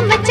பட்டம் வச்ச